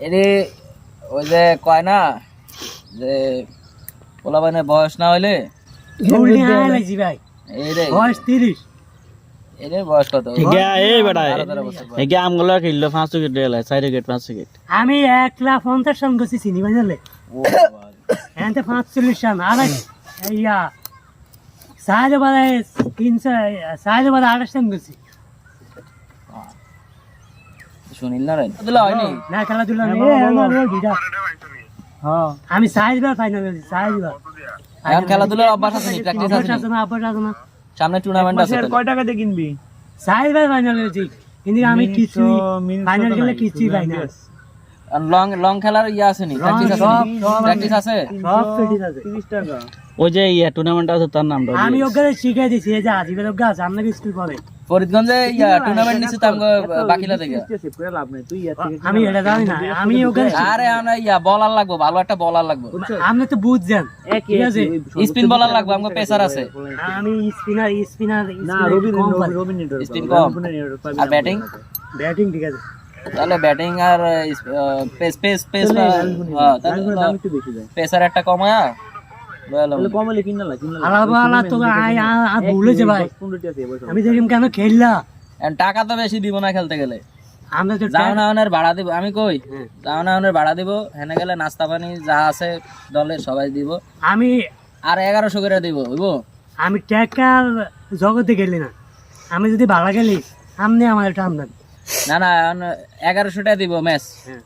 এরে ওই যে কয় না যে পোলাবানের বয়স না হইলে? ভাই এই বয়স তিরিশ। এদের বয়স কত? বেটা আমগুলো কিনলো পাঁচ উইকেট গেলে চার উইকেট পাঁচ উইকেট আমি এক লাখ পঞ্চাশ রান করছি চিনি বাজালে বাবা। এতে পাঁচচল্লিশ রান আর ইয়া সাহায্য বাদে তিনশো সাহায্য বাদে আঠাশ রান করছি সুনীল নারায়ণ? খেলাধুলা হয়নি? না খেলাধুলা নেই। ওই হ্যাঁ আমি সাইজ বার ফাইনাল সাইজ বার এখন খেলাধুলার অভ্যাস আছে প্র্যাকটিস আছে অভ্যাস আছে না অভ্যাস আছে না। সামনে টুর্নামেন্ট আছে। কয় টাকাতে কিনবি? সাইজ ফাইনাল কিন্তু আমি কিছু ফাইনাল খেলে কিছুই পাই না। লং লং খেলার ইয়ে আছে নি? প্র্যাকটিস আছে প্র্যাকটিস আছে। সব প্র্যাকটিস আছে। ওই যে ইয়া টুর্নামেন্ট আছে তার নামটা আমি ওকে শিখাই দিছি এই যে আজিবের ওকে আছে আপনাকে স্কুল পড়ে? ফরিদগঞ্জে ইয়া টুর্নামেন্ট নিছে তাম বাকিলা থেকে। আমি এটা জানি না। আমি ওকে আরে আমরা ইয়া বলার লাগবো ভালো একটা বলার লাগবো। আপনি তো বুঝছেন ঠিক আছে? স্পিন বলার লাগবো আমাকে পেসার আছে। আমি স্পিনার স্পিনার কম পারি। স্পিন কম? আর ব্যাটিং ব্যাটিং ঠিক আছে। তাহলে ব্যাটিং আর পেস পেস পেস হ্যাঁ পেসার একটা কমায়া। আমি কেন খেললা? টাকা তো বেশি দিব না খেলতে গেলে। আমরা তো যাও না ওনের ভাড়া দিব আমি কই? যাও ভাড়া দিব হেনে গেলে নাস্তা পানি যা আছে দলে সবাই দিব। আমি আর এগারোশো করে দিব বুঝব? আমি টাকার জগতে গেলি না। আমি যদি ভাড়া গেলি আপনি আমার একটা আমদানি না না এগারোশো টাকা দিব ম্যাচ হ্যাঁ।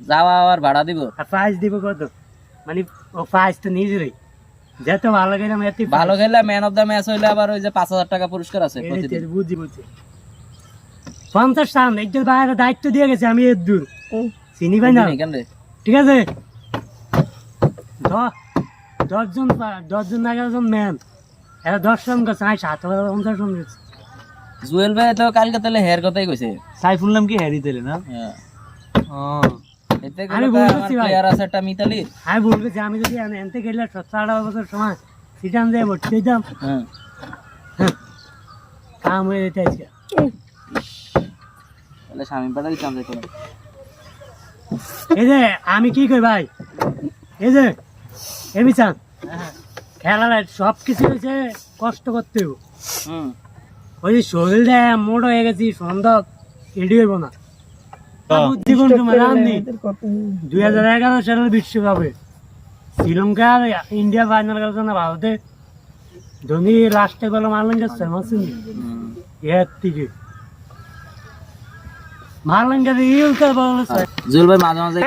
যাওয়া আর ভাড়া দিব। আর প্রাইজ দিব কত? মানে ও প্রাইজ তো নিজেরই যত ভালো গেলাম এত ভালো খেললে ম্যান অফ দ্য ম্যাচ হইলে আবার ওই যে পাঁচ হাজার টাকা পুরস্কার আছে প্রতিদিন। বুঝি বুঝছি পঞ্চাশ একজন বাইরে দায়িত্ব দিয়ে গেছে আমি এর দূর। চিনি পাই না? কেন ঠিক আছে? দশজন দশজন এগারো জন ম্যান এরা আমি সাত হাজার পঞ্চাশ জুয়েল ভাই তো কালকে তাহলে হেয়ার কথাই কইছে। সাইফুল নাম কি? হ্যারি দিলে না? হ্যাঁ। আমি বলতেছি ভাই। প্লেয়ার আছে একটা মিতালি। আমি বলব আমি যদি এনতে গেলে সত্তর বছর সময় সিটান দিয়ে ভর্তি হইতাম হ্যাঁ। কাম হয়ে যেতে আজকে। তাহলে স্বামী পাঠাই চান যেত এই যে আমি কি কই ভাই? এই যে এমি চান খেলার সব কিছু হয়েছে কষ্ট করতে হুম। ওই যে শরীরটা মোট হয়ে গেছি সন্ধ্যা এডি হইব না। জীবন দুই হাজার এগারো সালের বিশ্বকাপে শ্রীলঙ্কা আর ইন্ডিয়া ফাইনাল খেলছে না ভারতে ধোনি লাস্টে গেল মারলেন গেছে মাসুনি এর থেকে মারলেন গেছে ইউল বলছে জুয়েল ভাই মাঝে মাঝে